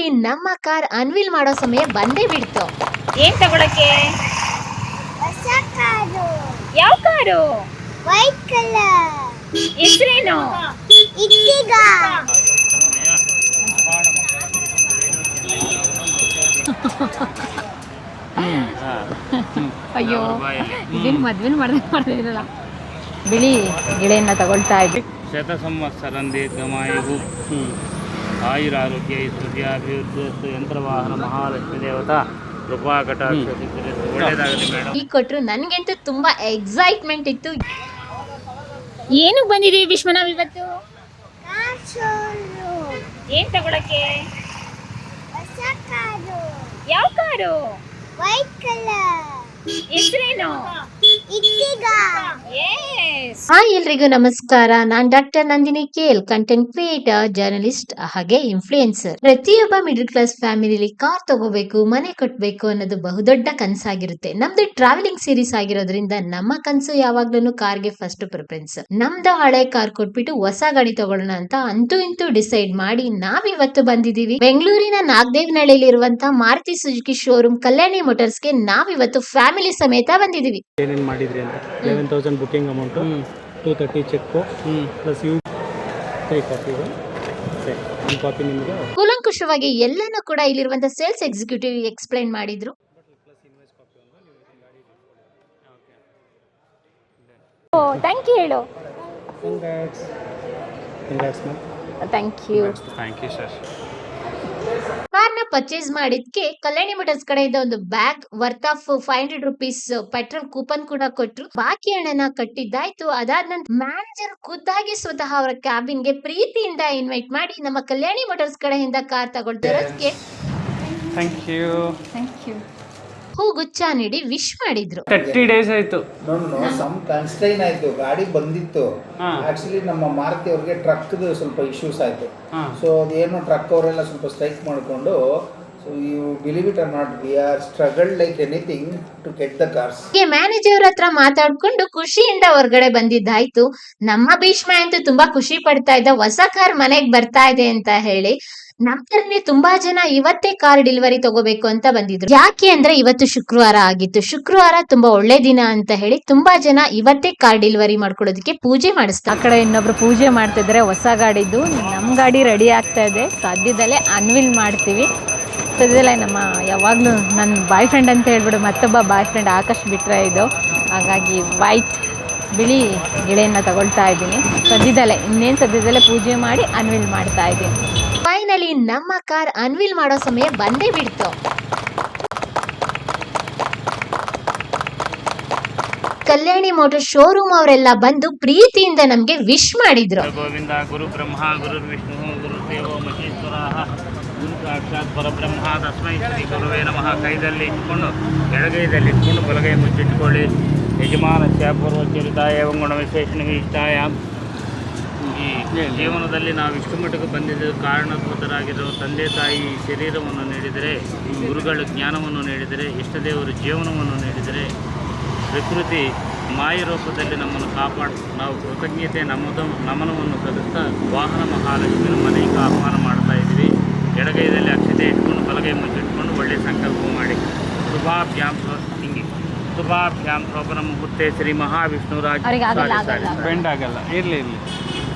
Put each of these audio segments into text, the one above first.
Finally ನಮ್ಮ car anvil ಮಾಡೋ ಸಮಯ ಬಂದೇ ಬಿಡ್ತು. ಏನ್ ತಗೊಳಕ್ಕೆ? ಯಾವ ಕಾರು? White colour. ಹೆಸರೇನು? ಅಯ್ಯೋ ಇದೇನು ಮದ್ವೆನ ಮಾಡ್ದೆ ಮಾಡ್ದಿರಲ್ಲ ಬಿಳಿ ಗಿಳೆಯನ್ನ ತಗೊಳ್ತಾ ಇದ್ವಿ ಶತ ಸಂವತ್ಸರಂ ದೀರ್ಘಮಾಯುವು ಆಯುರಾರೋಗ್ಯ ಅಭಿವೃದ್ಧಿ ಯಂತ್ರವಾಹನ ಮಹಾಲಕ್ಷ್ಮಿ ದೇವತಾ ಕೃಪಾ ಕಟಾಕ್ಷ ಮೇಡಮ್. ಈ ಕೊಟ್ಟರು ನನಗಂತೂ ತುಂಬಾ ಎಕ್ಸೈಟ್ಮೆಂಟ್ ಇತ್ತು. ಏನಕ್ಕೆ ಬಂದಿದೀವಿ ವಿಶ್ವನಾವ್ ಇವತ್ತು? ಏನ್ ತಗೊಳಕ್ಕೆ? ಯಾವ ಕಾರು? White colour. ಹೆಸರೇನು? ಹಾಯ್ ಎಲ್ರಿಗೂ ನಮಸ್ಕಾರ. ನಾನ್ ಡಾಕ್ಟರ್ ನಂದಿನಿ ಕೇಲ್ ಕಂಟೆಂಟ್ ಕ್ರಿಯೇಟರ್ ಜರ್ನಲಿಸ್ಟ್ ಹಾಗೆ ಇನ್ಫ್ಲೂಯೆನ್ಸರ್ ಪ್ರತಿಯೊಬ್ಬ ಮಿಡಲ್ ಕ್ಲಾಸ್ ಫ್ಯಾಮಿಲಿಲಿ ಕಾರ್ ತಗೋಬೇಕು ಮನೆ ಕಟ್ಟಬೇಕು ಅನ್ನೋದು ಬಹುದೊಡ್ಡ ಕನಸಾಗಿರುತ್ತೆ. ನಮ್ದು ಟ್ರಾವೆಲಿಂಗ್ ಸೀರೀಸ್ ಆಗಿರೋದ್ರಿಂದ ನಮ್ಮ ಕನಸು ಯಾವಾಗ್ಲೂ ಕಾರ್ಗೆ ಫಸ್ಟ್ ಪ್ರಿಫರೆನ್ಸ್ ನಮ್ದು ಹಳೆ ಕಾರ್ ಕೊಟ್ಬಿಟ್ಟು ಹೊಸ ಗಾಡಿ ತಗೊಳ್ಳೋಣ ಅಂತ ಅಂತೂ ಇಂತೂ ಡಿಸೈಡ್ ಮಾಡಿ ನಾವಿವತ್ತು ಬಂದಿದೀವಿ ಬೆಂಗಳೂರಿನ ನಾಗದೇವನಹಳ್ಳಿಲಿರುವಂತ ಮಾರುತಿ ಸುಜುಕಿ ಶೋರೂಮ್ ಕಲ್ಯಾಣಿ ಮೋಟರ್ಸ್ಗೆ ನಾವಿವತ್ತು ಫ್ಯಾಮಿಲಿ ಸಮೇತ ಬಂದಿದೀವಿ ಮಾಡಿದ್ರಿ ಅಂತ. Eleven thousand booking amount two thirty check plus you ಕೈ ಕಾಪಿ ಒಂದು ಕಾಪಿ ನಿಮಗೆ. ಕೂಲಂಕುಷವಾಗಿ ಎಲ್ಲನೂ ಕೂಡ ಇಲ್ಲಿರುವಂಥ ಸೇಲ್ಸ್ ಎಕ್ಸಿಕ್ಯೂಟಿವ್ ಎಕ್ಸ್ಪ್ಲೈನ್ ಮಾಡಿದ್ರು. ಓ ಥ್ಯಾಂಕ್ ಯು ಹೇಳು. Congrats congrats ma'am thank you thank you sir ಕಾರ್ನ ಪರ್ಚೇಸ್ ಮಾಡಿದ್ಕೆ ಕಲ್ಯಾಣಿ ಮೋಟರ್ಸ್ ಕಡೆಯಿಂದ ಒಂದು bag worth of five hundred rupees petrol coupon ಕೂಡ ಕೊಟ್ರು. ಬಾಕಿ ಹಣನ ಕಟ್ಟಿದ್ದಾಯ್ತು. ಅದಾದ ನಂತರ ಮ್ಯಾನೇಜರ್ ಖುದ್ದಾಗಿ ಸ್ವತಃ ಅವರ ಕ್ಯಾಬಿನ್ಗೆ ಪ್ರೀತಿಯಿಂದ ಇನ್ವೈಟ್ ಮಾಡಿ ನಮ್ಮ ಕಲ್ಯಾಣಿ ಮೋಟರ್ಸ್ ಕಡೆಯಿಂದ ಕಾರ್ ತಗೊಳ್ತಿರೋದಕ್ಕೆ ಥ್ಯಾಂಕ್ ಯು ಥ್ಯಾಂಕ್ ಯು ಹೂಗುಚ್ಛ ನೀಡಿ ವಿಶ್ ಮಾಡಿದ್ರು. ತರ್ಟಿ ಡೇಸ್ ಆಯ್ತು. ನೋ ನೋ ಸಮ್ ಕನ್ಸ್ಟ್ರೈನ್ ಆಯ್ತು. ಗಾಡಿ ಬಂದಿತ್ತು. ಹಾ. ಆಕ್ಚುಲಿ ನಮ್ಮ ಮಾರುತಿ ಅವ್ರಿಗೆ ಟ್ರಕ್ದು ಸ್ವಲ್ಪ ಇಶ್ಯೂಸ್ ಆಯ್ತು. ಹಾ. ಸೊ ಅದೇನು ಟ್ರಕ್ ಅವರೆಲ್ಲ ಸ್ವಲ್ಪ ಸ್ಟ್ರೈಕ್ ಮಾಡಿಕೊಂಡು so you believe it are not we are struggled like anything to get the cars ಹೀಗೆ ಮ್ಯಾನೇಜರ್ ಹತ್ರ ಮಾತಾಡ್ಕೊಂಡು ಖುಷಿಯಿಂದ ಹೊರಗಡೆ ಬಂದಿದ್ದಾಯ್ತು. ನಮ್ಮ ಭೀಷ್ಮ ಅಂತೂ ತುಂಬಾ ಖುಷಿ ಪಡ್ತಾ ಇದ್ದ. ಹೊಸ ಕಾರ್ ಮನೆಗ್ ಬರ್ತಾ ಇದೆ ಅಂತ ಹೇಳಿ ನಮ್ಮಲ್ಲಿ ತುಂಬಾ ಜನ ಇವತ್ತೇ ಕಾರ್ ಡೆಲಿವರಿ ತಗೋಬೇಕು ಅಂತ ಬಂದಿದ್ರು. ಯಾಕೆ ಅಂದ್ರೆ ಇವತ್ತು ಶುಕ್ರವಾರ ಆಗಿತ್ತು. ಶುಕ್ರವಾರ ತುಂಬಾ ಒಳ್ಳೆ ದಿನ ಅಂತ ಹೇಳಿ ತುಂಬಾ ಜನ ಇವತ್ತೇ ಕಾರ್ ಡೆಲಿವರಿ ಮಾಡ್ಕೊಡೋದಕ್ಕೆ ಪೂಜೆ ಆ ಮಾಡಿಸ್ತಾರೆ ಕಡೆ ಇನ್ನೊಬ್ರು ಪೂಜೆ ಮಾಡ್ತಿದ್ರೆ ಹೊಸ ಗಾಡಿದು. ನಮ್ ಗಾಡಿ ರೆಡಿ ಆಗ್ತಾ ಇದೆ. ಸದ್ಯದಲ್ಲೇ ಅನ್ವಿಲ್ ಮಾಡ್ತೀವಿ. ಸದ್ಯದಲ್ಲೇ ನಮ್ಮ ಯಾವಾಗಲೂ ನನ್ನ ಬಾಯ್ ಫ್ರೆಂಡ್ ಅಂತ ಹೇಳ್ಬಿಡು ಮತ್ತೊಬ್ಬ ಬಾಯ್ ಫ್ರೆಂಡ್ ಆಕಾಶ್ ಬಿಟ್ರೆ ಇದು. ಹಾಗಾಗಿ ವೈಟ್ ಬಿಳಿ ಗಿಳೆಯನ್ನು ತಗೊಳ್ತಾ ಇದ್ದೀನಿ. ಸದ್ಯದಲ್ಲೇ ಇನ್ನೇನು ಸದ್ಯದಲ್ಲೇ ಪೂಜೆ ಮಾಡಿ ಅನ್ವಿಲ್ ಮಾಡ್ತಾ ಇದ್ದೀನಿ. ಫೈನಲಿ ನಮ್ಮ ಕಾರ್ ಅನ್ವಿಲ್ ಮಾಡೋ ಸಮಯ ಬಂದೇ ಬಿಡ್ತು. ಕಲ್ಯಾಣಿ ಮೋಟರ್ ಶೋರೂಮ್ ಅವರೆಲ್ಲ ಬಂದು ಪ್ರೀತಿಯಿಂದ ನಮಗೆ ವಿಶ್ ಮಾಡಿದ್ರು. ಗೋವಿಂದ ಗುರು ಬ್ರಹ್ಮ ಗುರು ವಿಷ್ಣು ಗುರು ದೇವೋ ಮಹೇಶ್ವರ ಸಾಕ್ಷಾತ್ ಪರಬ್ರಹ್ಮ ತಸ್ಮೈ ಶ್ರೀ ಗುರುವೇ ನಮಃ. ಕೈದಲ್ಲಿ ಇಟ್ಕೊಂಡು ಎಡಗೈದಲ್ಲಿ ಇಟ್ಕೊಂಡು, ಬಲಗೈ ಮುಚ್ಚಿಟ್ಕೊಳ್ಳಿ ಯಜಮಾನಸ್ಯ ಪೂರ್ವಚರಿತಾಯ ಗುಣ ವಿಶೇಷಣ ಇಷ್ಟಾಯ. ಈ ಜೀವನದಲ್ಲಿ ನಾವು ಇಷ್ಟು ಮಟ್ಟಿಗೆ ಬಂದಿದ್ದ ಕಾರಣಭೂತರಾಗಿರೋ ತಂದೆ ತಾಯಿ ಶರೀರವನ್ನು ನೀಡಿದರೆ, ಗುರುಗಳು ಜ್ಞಾನವನ್ನು ನೀಡಿದರೆ ಇಷ್ಟದೇವರು ಜೀವನವನ್ನು ನೀಡಿದರೆ, ಪ್ರಕೃತಿ ಮಾಯ ರೂಪದಲ್ಲಿ ನಮ್ಮನ್ನು ಕಾಪಾಡ, ನಾವು ಕೃತಜ್ಞತೆ ನಮ್ಮದು, ನಮನವನ್ನು ಸಲ್ಲಿಸ್ತಾ ವಾಹನ ಮಹಾಲಕ್ಷ್ಮಿನ ಮನೆಗೆ ಆಹ್ವಾನ ಮಾಡ್ತಾ ಇದ್ದೀವಿ. ಎಡಗೈದಲ್ಲಿ ಅಕ್ಷತೆ ಇಟ್ಕೊಂಡು ಬಲಗೈ ಮುಚ್ಚಿಟ್ಕೊಂಡು ಒಳ್ಳೆಯ ಸಂಕಲ್ಪ ಮಾಡಿ ಶುಭಾಭ್ಯಾಮ್ ಹಿಂಗೆ ಶುಭಾಭ್ಯಾಮ್ ಶೋಭನ ಮುಹೂರ್ತೆ ಶ್ರೀ ಮಹಾವಿಷ್ಣು ರಾಜ ಅವ್ರಿಗೆ ಆಗಲ್ಲ, ಸಾರಿ, ಸಾರಿ. ಆಗಲ್ಲ. ಬೆಂಡ್ ಆಗಲ್ಲ ಇರಲಿ ಇರಲಿ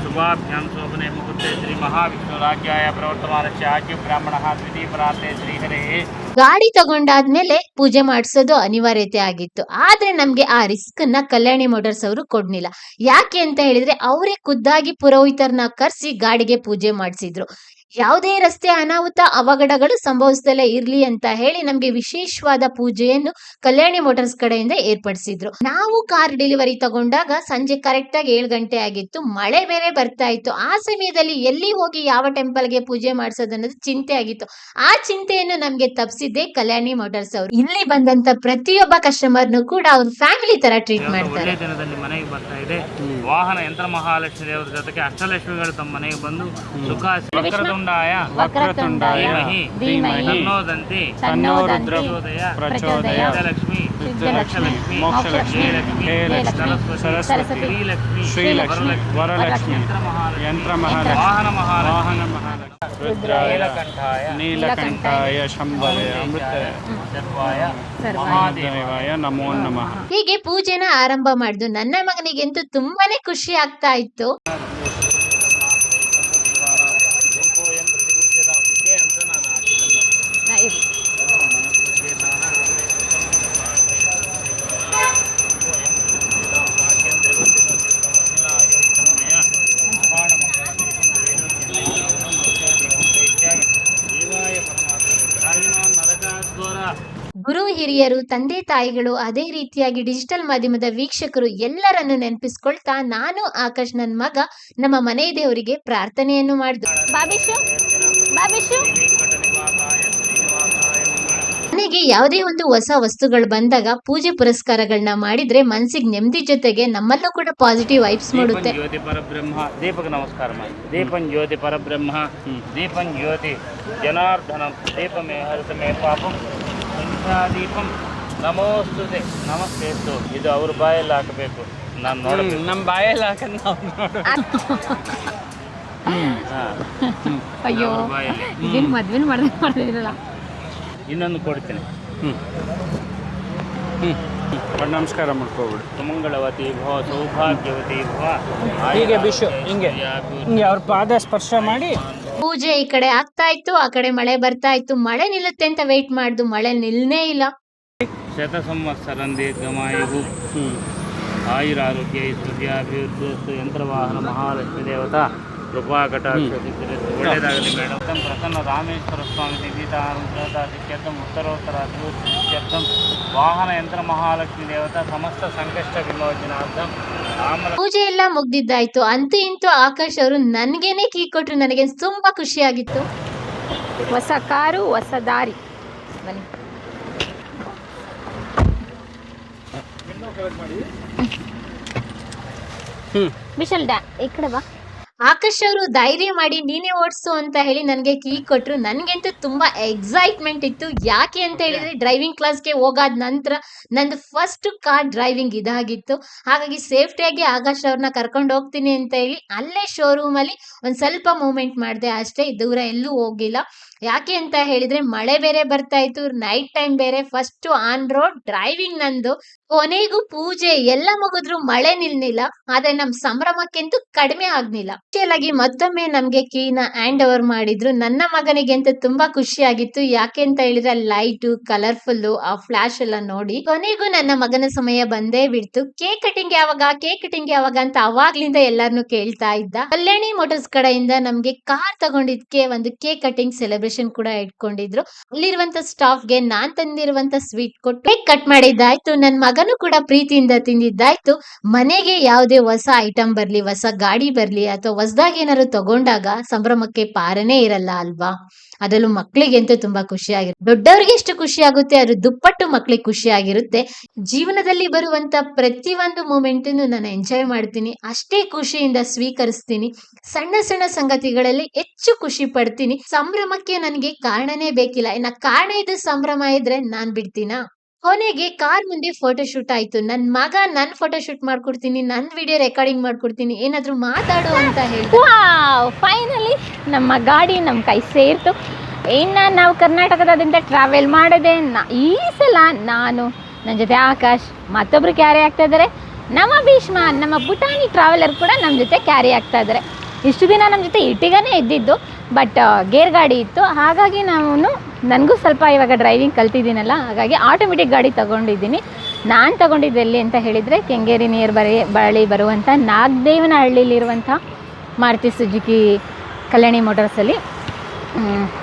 ಶುಭಾಭ್ಯಾಮ್ ಶೋಭನೆ ಮುಹೂರ್ತೆ ಶ್ರೀ ಮಹಾವಿಷ್ಣು ಪ್ರವರ್ತಮಾನ ಪ್ರವರ್ತಮಾನಸ್ಯ ಬ್ರಾಹ್ಮಣ ಬ್ರಾಹ್ಮಣ ದ್ವಿತೀಯಪರಾತೆ ಶ್ರೀಹರೇ ಗಾಡಿ ತಗೊಂಡಾದ್ಮೇಲೆ ಪೂಜೆ ಮಾಡಿಸೋದು ಅನಿವಾರ್ಯತೆ ಆಗಿತ್ತು. ಆದ್ರೆ ನಮ್ಗೆ ಆ ರಿಸ್ಕ್ನ ಕಲ್ಯಾಣಿ ಮೋಟರ್ಸ್ ಅವರು ಕೊಡ್ಲಿಲ್ಲ. ಯಾಕೆ ಅಂತ ಹೇಳಿದ್ರೆ ಅವರೇ ಖುದ್ದಾಗಿ ಪುರೋಹಿತರನ್ನ ಕರ್ಸಿ ಗಾಡಿಗೆ ಪೂಜೆ ಮಾಡಿಸಿದ್ರು. ಯಾವುದೇ ರಸ್ತೆ ಅನಾಹುತ, ಅವಘಡಗಳು ಸಂಭವಿಸದಲ್ಲೇ ಇರ್ಲಿ ಅಂತ ಹೇಳಿ ನಮ್ಗೆ ವಿಶೇಷವಾದ ಪೂಜೆಯನ್ನು ಕಲ್ಯಾಣಿ ಮೋಟಾರ್ಸ್ ಕಡೆಯಿಂದ ಏರ್ಪಡಿಸಿದ್ರು. ನಾವು ಕಾರ್ ಡೆಲಿವರಿ ತಗೊಂಡಾಗ ಸಂಜೆ ಕರೆಕ್ಟ್ ಆಗಿ ಏಳು ಗಂಟೆ ಆಗಿತ್ತು. ಮಳೆ ಬೇರೆ ಬರ್ತಾ ಇತ್ತು. ಆ ಸಮಯದಲ್ಲಿ ಎಲ್ಲಿ ಹೋಗಿ ಯಾವ ಟೆಂಪಲ್ಗೆ ಪೂಜೆ ಮಾಡಿಸೋದು ಅನ್ನೋದು ಚಿಂತೆ ಆಗಿತ್ತು. ಆ ಚಿಂತೆಯನ್ನು ನಮ್ಗೆ ತಪ್ಪಿಸಿದ್ದೆ ಕಲ್ಯಾಣಿ ಮೋಟರ್ಸ್ ಅವರು. ಇಲ್ಲಿ ಬಂದಂತ ಪ್ರತಿಯೊಬ್ಬ ಕಸ್ಟಮರ್ನು ಕೂಡ ಅವ್ರ ಫ್ಯಾಮಿಲಿ ತರ ಟ್ರೀಟ್ ಮಾಡ್ತಾರೆ. ವಾಹನ ಯಂತ್ರ ಮಹಾಲಕ್ಷ್ಮಿ ದೇವರ ಜೊತೆಗೆ ಅಷ್ಟಲಕ್ಷ್ಮಿಗಳು ತಮ್ಮ ಮನೆಗೆ ಬಂದು ಸುಖ ವಕ್ರತುಂಡಾಯ ವಕ್ರತುಂಡಾಯ ತನ್ನೋದಂತಿ ಪ್ರಚೋದಯ ಮೋಕ್ಷಲಕ್ಷ್ಮಿ ಜಯಲಕ್ಷ್ಮಿ ಸರಸ್ವತಿ ಸರಸ್ವತಿ ಶ್ರೀಲಕ್ಷ್ಮಿ ಶ್ರೀಲಕ್ಷ್ಮಿ ವರಲಕ್ಷ್ಮಿ ಯಂತ್ರ ಮಹಾಲಕ್ಷ್ಮಿ ಯಂತ್ರ ಮಹಾಲಕ್ಷ್ಮಿ ವಾಹನ ಮಹಾಲಕ್ಷ್ಮಿ ವಾಹನ ಮಹಾಲಕ್ಷ್ಮಿ ರುದ್ರಾಯ ನೀಲಕಂಠಾಯ ನೀಲಕಂಠಾಯ ಶಂಭವೇ ಅಮೃತ ಸರ್ವಾಯ ಸರ್ವಾಯ ಮಹಾದೇವಾಯ ನಮೋ ನಮಃ. ಹೀಗೆ ಪೂಜೆನ ಆರಂಭ ಮಾಡಿದ್ದು ನನ್ನ ಮಗನಿಗಂತೂ ತುಂಬಾನೇ ಖುಷಿ ಆಗ್ತಾ ಇತ್ತು. ಹಿರಿಯರು ತಂದೆ ತಾಯಿಗಳು ಅದೇ ರೀತಿಯಾಗಿ ಡಿಜಿಟಲ್ ಮಾಧ್ಯಮದ ವೀಕ್ಷಕರು ಎಲ್ಲರನ್ನು ನೆನಪಿಸ್ಕೊಳ್ತಾ ನಾನು ಆಕಾಶ್ ನನ್ನ ಮಗ ನಮ್ಮ ಮನೆ ದೇವರಿಗೆ ಪ್ರಾರ್ಥನೆಯನ್ನು ಮಾಡಿದ್ರು ಬಾಬಿಶು ಬಾಬಿಶು. ಮನೆಗೆ ಯಾವುದೇ ಒಂದು ಹೊಸ ವಸ್ತುಗಳು ಬಂದಾಗ ಪೂಜೆ ಪುರಸ್ಕಾರಗಳನ್ನ ಮಾಡಿದ್ರೆ ಮನ್ಸಿಗೆ ನೆಮ್ಮದಿ ಜೊತೆಗೆ ನಮ್ಮಲ್ಲೂ ಕೂಡ ಪಾಸಿಟಿವ್ ವೈಬ್ಸ್ ಮಾಡುತ್ತೆ. ಜ್ಯೋತಿ ಪರಬ್ರಹ್ಮ ದೀಪಕ ನಮಸ್ಕಾರ ಮಾಡಿ ದೀಪನ್ ಜ್ಯೋತಿ ಪರಬ್ರಹ್ಮ ದೀಪಂ ಜ್ಯೋತಿ ಜನಾರ್ದನ ದೀಪಮೇ ಹರಿತಮೇ ಪಾಪಂ. ದೀಪಂ ನಮೋಸ್ತುತೆ. ನಮಸ್ತೆಸ್ತು ಇದು ಅವ್ರ ಬಾಯಲ್ಲಿ ಹಾಕಬೇಕು. ನಾನು ನೋಡಿ ನಮ್ಮ ಬಾಯಲ್ಲಿ ಹಾಕ ನಾವು ನೋಡು ಹಾ, ಅಯ್ಯೋ ಇದೇನು ಮದ್ವೆನ ಮಾಡ್ದೆ ಮಾಡ್ದಿರಲ್ಲ ಇನ್ನೊಂದು ಕೊಡ್ತೀನಿ. ಹ್ಞೂ ಹ್ಞೂ ಹ್ಞೂ ನಮಸ್ಕಾರ ಮಾಡ್ಕೋಬಿಡು ಸುಮಂಗಳವತಿ ಭವ ಸೌಭಾಗ್ಯವತಿ ಭವ. ಹೀಗೆ ಬಿಶು ಹಿಂಗೆ. ಹಿಂಗೆ ಅವ್ರ ಪಾದ ಸ್ಪರ್ಶ ಮಾಡಿ ಪೂಜೆ ಈ ಕಡೆ ಆಗ್ತಾ ಇತ್ತು ಆ ಕಡೆ ಮಳೆ ಬರ್ತಾ ಇತ್ತು. ಮಳೆ ನಿಲ್ಲುತ್ತೆ ಅಂತ ವೆಯ್ಟ್ ಮಾಡ್ದು ಮಳೆ ನಿಲ್ನೇ ಇಲ್ಲ. ಶತ ಸಂವತ್ಸರಂ ದೀರ್ಘಮಾಯು ಆಯುರಾರೋಗ್ಯ ಐಶ್ವರ್ಯಾಭಿವೃದ್ಧಿಸ್ತು ಯಂತ್ರವಾಹನ ಮಹಾಲಕ್ಷ್ಮಿ ದೇವತಾ ಕೃಪಾ ಕಟಾಕ್ಷ ಸಿದ್ಧಿರಸ್ತು. ಒಳ್ಳೆಯದಾಗಲಿ ಮೇಡಮ್ ಪ್ರಸನ್ನ ರಾಮೇಶ್ವರ ಸ್ವಾಮಿ ನಿಧಿತಾನುಗ್ರಹದ ಸಿದ್ಧ್ಯರ್ಥಂ ಉತ್ತರೋತ್ತರ ಅಭಿವೃದ್ಧಿ ಸಿದ್ಧ್ಯರ್ಥಂ ವಾಹನ ಯಂತ್ರ ಮಹಾಲಕ್ಷ್ಮಿ ದೇವತಾ ಸಮಸ್ತ ಸಂಕಷ್ಟ ವಿಮೋಚನಾರ್ಥಂ ಆಮರ ಪೂಜೆ ಎಲ್ಲ ಮುಗ್ದಿದ್ದಾಯ್ತು. ಅಂತೂ ಇಂತೂ ಆಕಾಶ್ ಅವರು ನನಗೇನೆ ಕೀ ಕೊಟ್ರು ನನಗೆ ತುಂಬಾ ಖುಷಿ ಆಗಿತ್ತು ಹೊಸ ಕಾರು ಹೊಸ ದಾರಿ. ಬನ್ನಿ. ವಿಶಲ್ ಡ್ಯಾ ಈ ಕಡೆ ಬಾ. ಆಕಾಶ್ ಅವರು ಧೈರ್ಯ ಮಾಡಿ ನೀನೇ ಓಡಿಸು ಅಂತ ಹೇಳಿ ನನಗೆ ಕೀ ಕೊಟ್ಟರು ನನಗಂತೂ ತುಂಬ ಎಕ್ಸೈಟ್ಮೆಂಟ್ ಇತ್ತು. ಯಾಕೆ ಅಂತ ಹೇಳಿದರೆ ಡ್ರೈವಿಂಗ್ ಕ್ಲಾಸ್ಗೆ ಹೋಗಾದ ನಂತರ ನಂದು ಫಸ್ಟ್ ಕಾರ್ ಡ್ರೈವಿಂಗ್ ಇದಾಗಿತ್ತು. ಹಾಗಾಗಿ ಸೇಫ್ಟಿಯಾಗಿ ಆಕಾಶ್ ಅವ್ರನ್ನ ಕರ್ಕೊಂಡು ಹೋಗ್ತೀನಿ ಅಂತ ಹೇಳಿ ಅಲ್ಲೇ ಶೋರೂಮಲ್ಲಿ ಒಂದು ಸ್ವಲ್ಪ ಮೂಮೆಂಟ್ ಮಾಡಿದೆ ಅಷ್ಟೇ. ದೂರ ಎಲ್ಲೂ ಹೋಗಿಲ್ಲ. ಯಾಕೆ ಅಂತ ಹೇಳಿದರೆ ಮಳೆ ಬೇರೆ ಬರ್ತಾ ಇತ್ತು. ನೈಟ್ ಟೈಮ್ ಬೇರೆ. ಫಸ್ಟು ಆನ್ ರೋಡ್ ಡ್ರೈವಿಂಗ್ ನಂದು. ಕೊನೆಗೂ ಪೂಜೆ ಎಲ್ಲ ಮುಗಿದ್ರು ಮಳೆ ನಿಲ್ನಿಲ್ಲ. ಆದರೆ ನಮ್ಮ ಸಂಭ್ರಮಕ್ಕೆಂತೂ ಕಡಿಮೆ ಆಗ್ಲಿಲ್ಲ. ಆಗಿ ಮತ್ತೊಮ್ಮೆ ನಮ್ಗೆ ಕೀನ ಹ್ಯಾಂಡ್ ಓವರ್ ಮಾಡಿದ್ರು. ನನ್ನ ಮಗನಿಗೆ ಅಂತ ತುಂಬಾ ಖುಷಿ ಆಗಿತ್ತು ಯಾಕೆ ಅಂತ ಹೇಳಿದ್ರೆ ಲೈಟ್ ಕಲರ್ಫುಲ್ ಆ ಫ್ಲಾಶ್ ಎಲ್ಲ ನೋಡಿ ಕೊನೆಗೂ ನನ್ನ ಮಗನ ಸಮಯ ಬಂದೇ ಬಿಡ್ತು. ಕೇಕ್ ಕಟಿಂಗ್ ಯಾವಾಗ ಕೇಕ್ ಕಟಿಂಗ್ ಯಾವಾಗ ಅಂತ ಅವಾಗ್ಲಿಂದ ಎಲ್ಲಾರ್ನು ಕೇಳ್ತಾ ಇದ್ದ. ಕಲ್ಯಾಣಿ ಮೋಟರ್ಸ್ ಕಡೆಯಿಂದ ನಮ್ಗೆ ಕಾರ್ ತಗೊಂಡಿದ್ಕೆ ಒಂದು ಕೇಕ್ ಕಟಿಂಗ್ ಸೆಲೆಬ್ರೇಷನ್ ಕೂಡ ಇಟ್ಕೊಂಡಿದ್ರು. ಅಲ್ಲಿರುವಂತ ಸ್ಟಾಫ್ಗೆ ನಾನ್ ತಂದಿರುವಂತ ಸ್ವೀಟ್ ಕೊಟ್ಟು ಕೇಕ್ ಕಟ್ ಮಾಡಿದ್ದಾಯ್ತು. ನನ್ ಮಗನು ಕೂಡ ಪ್ರೀತಿಯಿಂದ ತಿಂದಿದ್ದಾಯ್ತು. ಮನೆಗೆ ಯಾವುದೇ ಹೊಸ ಐಟಮ್ ಬರ್ಲಿ, ಹೊಸ ಗಾಡಿ ಬರ್ಲಿ ಅಥವಾ ಹೊಸದಾಗಿ ಏನಾದ್ರು ತಗೊಂಡಾಗ ಸಂಭ್ರಮಕ್ಕೆ ಪಾರನೇ ಇರಲ್ಲ ಅಲ್ವಾ? ಅದರಲ್ಲೂ ಮಕ್ಕಳಿಗೆ ಅಂತೂ ತುಂಬಾ ಖುಷಿ ಆಗಿರುತ್ತೆ ದೊಡ್ಡವರಿಗೆ ಎಷ್ಟು ಖುಷಿ ಆಗುತ್ತೆ ಅದ್ರ ದುಪ್ಪಟ್ಟು ಮಕ್ಕಳಿಗೆ ಖುಷಿ ಆಗಿರುತ್ತೆ ಜೀವನದಲ್ಲಿ ಬರುವಂತ ಪ್ರತಿಯೊಂದು ಮೂಮೆಂಟ್ ನಾನು ಎಂಜಾಯ್ ಮಾಡ್ತೀನಿ. ಅಷ್ಟೇ ಖುಷಿಯಿಂದ ಸ್ವೀಕರಿಸ್ತೀನಿ. ಸಣ್ಣ ಸಣ್ಣ ಸಂಗತಿಗಳಲ್ಲಿ ಹೆಚ್ಚು ಖುಷಿ ಪಡ್ತೀನಿ. ಸಂಭ್ರಮಕ್ಕೆ ನನಗೆ ಕಾರಣನೇ ಬೇಕಿಲ್ಲ. ಇನ್ನ ಕಾರಣ ಇದು ಸಂಭ್ರಮ ಇದ್ರೆ ನಾನ್ ಬಿಡ್ತೀನಾ? ಕೊನೆಗೆ ಕಾರ್ ಮುಂದೆ ಫೋಟೋ ಶೂಟ್ ಆಯ್ತು. ನನ್ ಮಗ ನನ್ ಫೋಟೋ ಶೂಟ್ ಮಾಡ್ಕೊಡ್ತೀನಿ, ನನ್ ವಿಡಿಯೋ ರೆಕಾರ್ಡಿಂಗ್ ಮಾಡ್ಕೊಡ್ತೀನಿ. ಏನಾದರೂ ಮಾತಾಡು ಅಂತ ಹೇಳಿ ಫೈನಲಿ ನಮ್ಮ ಗಾಡಿ ನಮ್ಮ ಕೈ ಸೇರ್ತು. ಇನ್ನ ನಾವು ಕರ್ನಾಟಕದಾದ್ಯಂತ ಟ್ರಾವೆಲ್ ಮಾಡಿದೆ ಈ ಸಲ ನಾನು ನನ್ನ ಜೊತೆ ಆಕಾಶ್ ಮತ್ತೊಬ್ರು ಕ್ಯಾರಿ ಆಗ್ತಾ ಇದ್ದಾರೆ. ನಮ್ಮ ಭೀಷ್ಮ, ನಮ್ಮ ಪುಟಾಣಿ ಟ್ರಾವೆಲರ್ ಕೂಡ ನಮ್ಮ ಜೊತೆ ಕ್ಯಾರಿ ಆಗ್ತಾ ಇದ್ದಾರೆ. ಇಷ್ಟು ದಿನ ನಮ್ಮ ಜೊತೆ ಇಟ್ಟಿಗಾನೇ ಇದ್ದಿದ್ದು ಬಟ್ ಗೇರ್ ಗಾಡಿ ಇತ್ತು. ಹಾಗಾಗಿ ನಾನು, ನನಗೂ ಸ್ವಲ್ಪ ಇವಾಗ ಡ್ರೈವಿಂಗ್ ಕಲ್ತಿದ್ದೀನಲ್ಲ, ಹಾಗಾಗಿ ಆಟೋಮೆಟಿಕ್ ಗಾಡಿ ತಗೊಂಡಿದ್ದೀನಿ. ನಾನು ತಗೊಂಡಿದ್ದು ಎಲ್ಲಿ ಅಂತ ಹೇಳಿದರೆ, ಕೆಂಗೇರಿ ನಿಯರ್ ಬರಿ, ಬಳಿ ಬರುವಂಥ ನಾಗದೇವನಹಳ್ಳಿಲಿರುವಂಥ ಮಾರುತಿ ಸುಜುಕಿ ಕಲ್ಯಾಣಿ ಮೋಟರ್ಸಲ್ಲಿ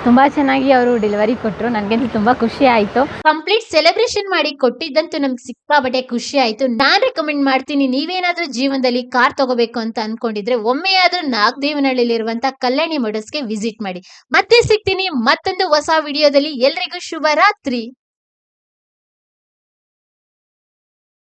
ತುಂಬ ಚೆನ್ನಾಗಿ ಅವರು ಡೆಲಿವರಿ ಕೊಟ್ಟರು ನನಗಂತೂ ತುಂಬಾ ಖುಷಿ ಆಯಿತು. ಕಂಪ್ಲೀಟ್ ಸೆಲೆಬ್ರೇಷನ್ ಮಾಡಿ ಕೊಟ್ಟಿದ್ದಂತೂ ನಮ್ಗೆ ಸಿಕ್ಕಾಬಟ್ಟೆ ಖುಷಿ ಆಯ್ತು. ನಾನ್ ರೆಕಮೆಂಡ್ ಮಾಡ್ತೀನಿ, ನೀವೇನಾದ್ರೂ ಜೀವನದಲ್ಲಿ ಕಾರ್ ತಗೋಬೇಕು ಅಂತ ಅನ್ಕೊಂಡಿದ್ರೆ ಒಮ್ಮೆ ಆದ್ರೂ ನಾಗದೇವನಹಳ್ಳಿಲಿರುವಂತ ಕಲ್ಯಾಣಿ ಮೋಟರ್ಸ್ಗೆ ವಿಸಿಟ್ ಮಾಡಿ. ಮತ್ತೆ ಸಿಗ್ತೀನಿ ಮತ್ತೊಂದು ಹೊಸ ವಿಡಿಯೋದಲ್ಲಿ ಎಲ್ರಿಗೂ ಶುಭ ರಾತ್ರಿ